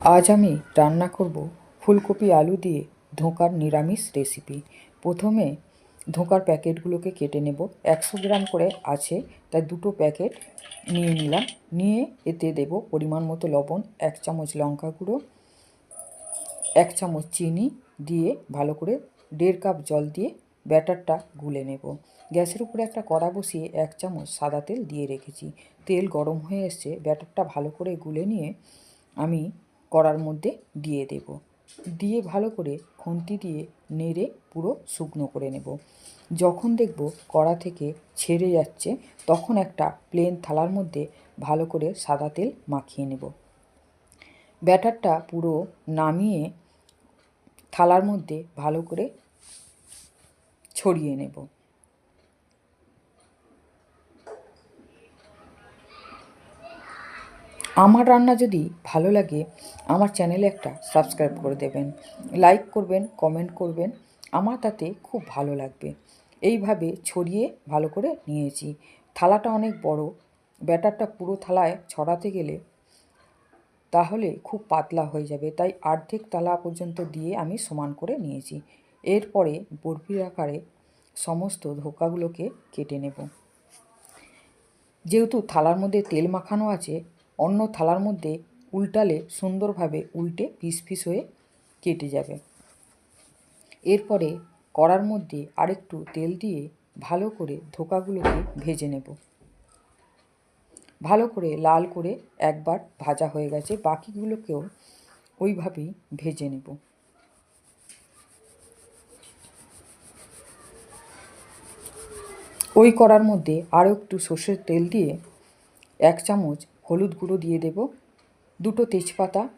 আজ আমি রান্না করব ফুলকপি আলু দিয়ে ধোঁকার নিরামিষ রেসিপি প্রথমে ধোঁকার প্যাকেটগুলোকে কেটে নেব। একশো গ্রাম করে আছে, তাই দুটো প্যাকেট নিয়ে নিলাম। নিয়ে এতে দেব পরিমাণ মতো লবণ, এক চামচ লঙ্কা গুঁড়ো, এক চামচ চিনি দিয়ে ভালো করে দেড় কাপ জল দিয়ে ব্যাটারটা গুলে নেব। গ্যাসের উপরে একটা কড়া বসিয়ে এক চামচ সাদা তেল দিয়ে রেখেছি। তেল গরম হয়ে এসছে, ব্যাটারটা ভালো করে গুলে নিয়ে আমি কড়ার মধ্যে দিয়ে দেব। দিয়ে ভালো করে খুন্তি দিয়ে নেড়ে পুরো শুকনো করে নেব। যখন দেখব কড়া থেকে ছেড়ে যাচ্ছে, তখন একটা প্লেন থালার মধ্যে ভালো করে সাদা তেল মাখিয়ে নেব। ব্যাটারটা পুরো নামিয়ে থালার মধ্যে ভালো করে ছড়িয়ে নেব। আমার রান্না যদি ভালো লাগে, আমার চ্যানেলে একটা সাবস্ক্রাইব করে দেবেন। লাইক করবেন, কমেন্ট করবেন, আমার তাতে খুব ভালো লাগবে। এইভাবে ছড়িয়ে ভালো করে নিয়েছি। থালাটা অনেক বড়, ব্যাটারটা পুরো থালায় ছড়াতে গেলে তাহলে খুব পাতলা হয়ে যাবে। তাই অর্ধেক তালা পর্যন্ত দিয়ে আমি সমান করে নিয়েছি। এরপরে বরফির আকারে সমস্ত ধোকাগুলোকে কেটে নেব। যেহেতু থালার মধ্যে তেল মাখানো আছে অন্য থালার মধ্যে উল্টালে সুন্দরভাবে উল্টে পিস পিস হয়ে কেটে যাবে। এরপরে কড়ার মধ্যে আরেকটু তেল দিয়ে ভালো করে ধোকাগুলোকে ভেজে নেব। ভালো করে লাল করে একবার ভাজা হয়ে গেছে, বাকিগুলোকেও ওইভাবেই ভেজে নেব। ওই কড়ার মধ্যে আরও একটু সর্ষের তেল দিয়ে এক চামচ হলুদ গুঁড়ো দিয়ে দেব, দুটো তেজপাতা,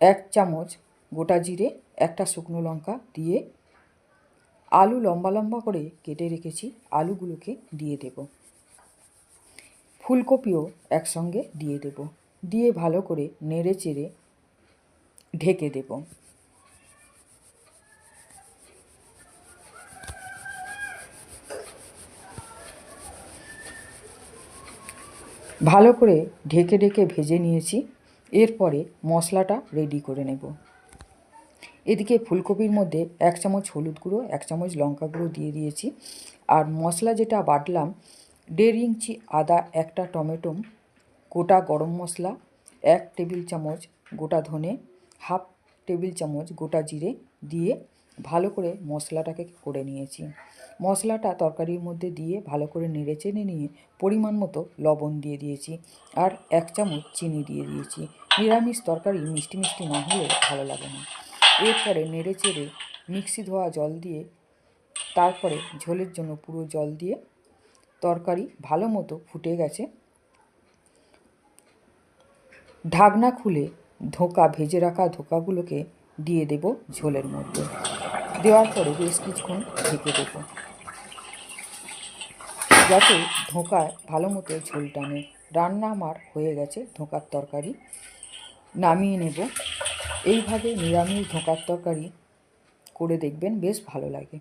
এক চামচ গোটা জিরে, একটা শুকনো লঙ্কা দিয়ে আলু লম্বা লম্বা করে কেটে রেখেছি, আলুগুলোকে দিয়ে দেব। ফুলকপিও একসঙ্গে দিয়ে দেব, দিয়ে ভালো করে নেড়ে চেড়ে ঢেকে দেব। ভালো করে ঢেকে ঢেকে ভেজে নিয়েছি। এরপরে মশলাটা রেডি করে নেব। এদিকে ফুলকপির মধ্যে এক চামচ হলুদ গুঁড়ো, এক চামচ লঙ্কা গুঁড়ো দিয়ে দিয়েছি। আর মশলা যেটা বাটলাম, দেড় ইঞ্চি আদা, একটা টমেটো, গোটা গরম মশলা, এক টেবিল চামচ গোটা ধনে, হাফ টেবিল চামচ গোটা জিরে দিয়ে ভালো করে মশলাটাকে করে নিয়েছি। মশলাটা তরকারির মধ্যে দিয়ে ভালো করে নেড়ে চেড়ে নিয়ে পরিমাণ মতো লবণ দিয়ে দিয়েছি আর এক চামচ চিনি দিয়ে দিয়েছি। নিরামিষ তরকারি মিষ্টি মিষ্টি না হলে ভালো লাগে না। এরপরে নেড়ে চেড়ে মিক্সি ধোয়া জল দিয়ে তারপরে ঝোলের জন্য পুরো জল দিয়ে তরকারি ভালো মতো ফুটে গেছে। ঢাকনা খুলে ধোকা ভেজে রাখা ধোকাগুলোকে দিয়ে দেব ঝোলের মধ্যে। দেওয়ার পরে বেশ কিছুক্ষণ ঢেকে দেব। যাতে ধোঁকায় ভালো মতো ঝোল টানে। রান্না আমার হয়ে গেছে, ধোঁকার তরকারি নামিয়ে নেব। এইভাবে নিরামিষ ধোঁকার তরকারি করে দেখবেন বেশ ভালো লাগে।